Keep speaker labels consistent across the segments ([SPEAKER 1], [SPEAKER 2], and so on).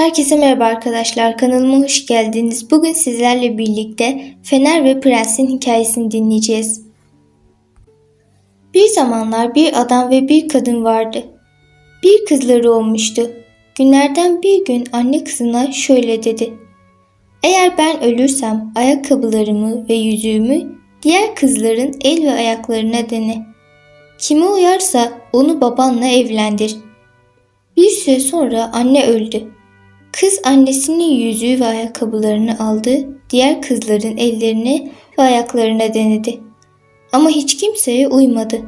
[SPEAKER 1] Herkese merhaba arkadaşlar. Kanalıma hoş geldiniz. Bugün sizlerle birlikte Fener ve Prens'in hikayesini dinleyeceğiz. Bir zamanlar bir adam ve bir kadın vardı. Bir kızları olmuştu. Günlerden bir gün anne kızına şöyle dedi. Eğer ben ölürsem ayakkabılarımı ve yüzüğümü diğer kızların el ve ayaklarına dene. Kime uyarsa onu babanla evlendir. Bir süre sonra anne öldü. Kız annesinin yüzüğü ve ayakkabılarını aldı, diğer kızların ellerine ve ayaklarına denedi. Ama hiç kimseye uymadı.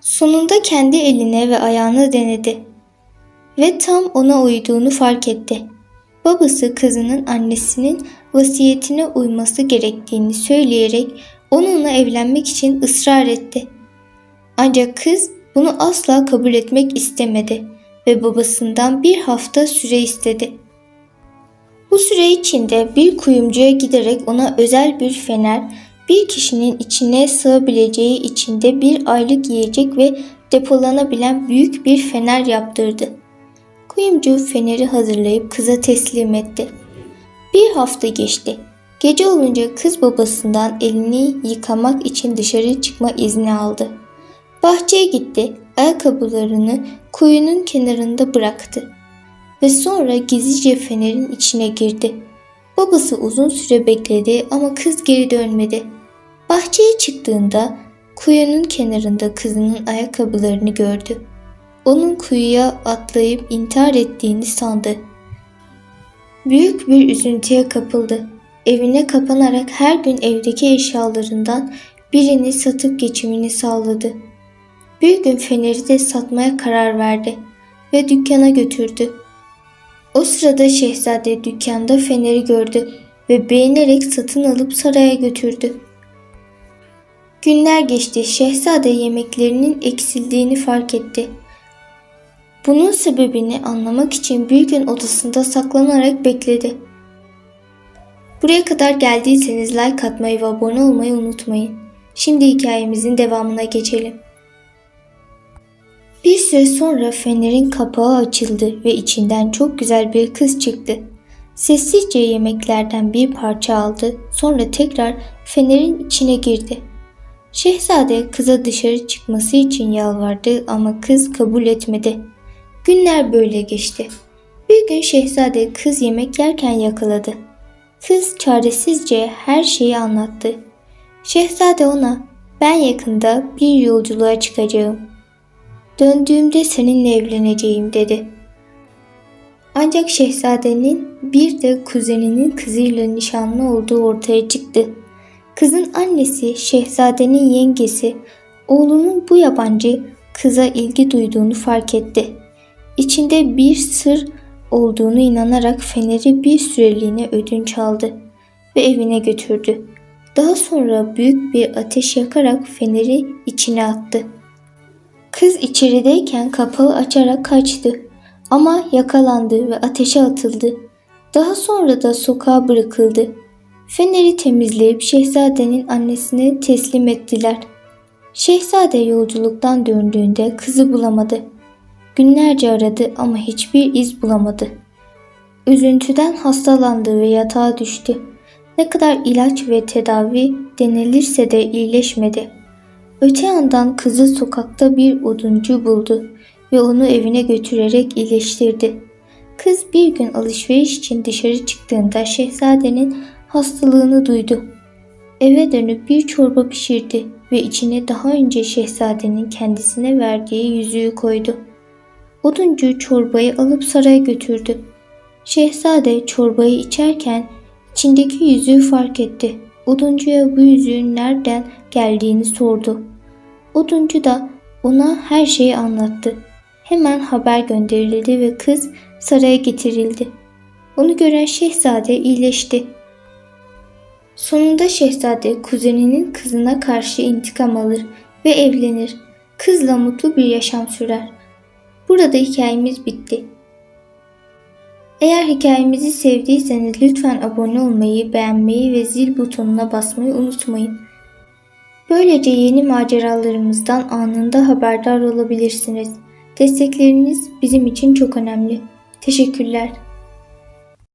[SPEAKER 1] Sonunda kendi eline ve ayağına denedi. Ve tam ona uyduğunu fark etti. Babası kızının annesinin vasiyetine uyması gerektiğini söyleyerek onunla evlenmek için ısrar etti. Ancak kız bunu asla kabul etmek istemedi ve babasından bir hafta süre istedi. Bu süre içinde bir kuyumcuya giderek ona özel bir fener, bir kişinin içine sığabileceği içinde bir aylık yiyecek ve depolanabilen büyük bir fener yaptırdı. Kuyumcu feneri hazırlayıp kıza teslim etti. Bir hafta geçti. Gece olunca kız babasından elini yıkamak için dışarı çıkma izni aldı. Bahçeye gitti, ayakkabılarını kuyunun kenarında bıraktı ve sonra gizlice fenerin içine girdi. Babası uzun süre bekledi ama kız geri dönmedi. Bahçeye çıktığında kuyunun kenarında kızının ayakkabılarını gördü. Onun kuyuya atlayıp intihar ettiğini sandı. Büyük bir üzüntüye kapıldı. Evine kapanarak her gün evdeki eşyalarından birini satıp geçimini sağladı. Bir gün feneri de satmaya karar verdi ve dükkana götürdü. O sırada şehzade dükkanda feneri gördü ve beğenerek satın alıp saraya götürdü. Günler geçti. Şehzade yemeklerinin eksildiğini fark etti. Bunun sebebini anlamak için bir gün odasında saklanarak bekledi. Buraya kadar geldiyseniz like atmayı ve abone olmayı unutmayın. Şimdi hikayemizin devamına geçelim. Bir süre sonra fenerin kapağı açıldı ve içinden çok güzel bir kız çıktı. Sessizce yemeklerden bir parça aldı, sonra tekrar fenerin içine girdi. Şehzade kıza dışarı çıkması için yalvardı ama kız kabul etmedi. Günler böyle geçti. Bir gün şehzade kız yemek yerken yakaladı. Kız çaresizce her şeyi anlattı. Şehzade ona ben yakında bir yolculuğa çıkacağım. Döndüğümde seninle evleneceğim dedi. Ancak şehzadenin bir de kuzeninin kızıyla nişanlı olduğu ortaya çıktı. Kızın annesi şehzadenin yengesi oğlunun bu yabancı kıza ilgi duyduğunu fark etti. İçinde bir sır olduğunu inanarak feneri bir süreliğine ödünç aldı ve evine götürdü. Daha sonra büyük bir ateş yakarak feneri içine attı. Kız içerideyken kapağı açarak kaçtı ama yakalandı ve ateşe atıldı. Daha sonra da sokağa bırakıldı. Feneri temizleyip şehzadenin annesine teslim ettiler. Şehzade yolculuktan döndüğünde kızı bulamadı. Günlerce aradı ama hiçbir iz bulamadı. Üzüntüden hastalandı ve yatağa düştü. Ne kadar ilaç ve tedavi denilirse de iyileşmedi. Öte yandan kızı sokakta bir oduncu buldu ve onu evine götürerek iyileştirdi. Kız bir gün alışveriş için dışarı çıktığında şehzadenin hastalığını duydu. Eve dönüp bir çorba pişirdi ve içine daha önce şehzadenin kendisine verdiği yüzüğü koydu. Oduncu çorbayı alıp saraya götürdü. Şehzade çorbayı içerken içindeki yüzüğü fark etti. Oduncuya bu yüzüğün nereden geldiğini sordu. Oduncu da ona her şeyi anlattı. Hemen haber gönderildi ve kız saraya getirildi. Onu gören şehzade iyileşti. Sonunda şehzade kuzeninin kızına karşı intikam alır ve evlenir. Kızla mutlu bir yaşam sürer. Burada hikayemiz bitti. Eğer hikayemizi sevdiyseniz lütfen abone olmayı, beğenmeyi ve zil butonuna basmayı unutmayın. Böylece yeni maceralarımızdan anında haberdar olabilirsiniz. Destekleriniz bizim için çok önemli. Teşekkürler.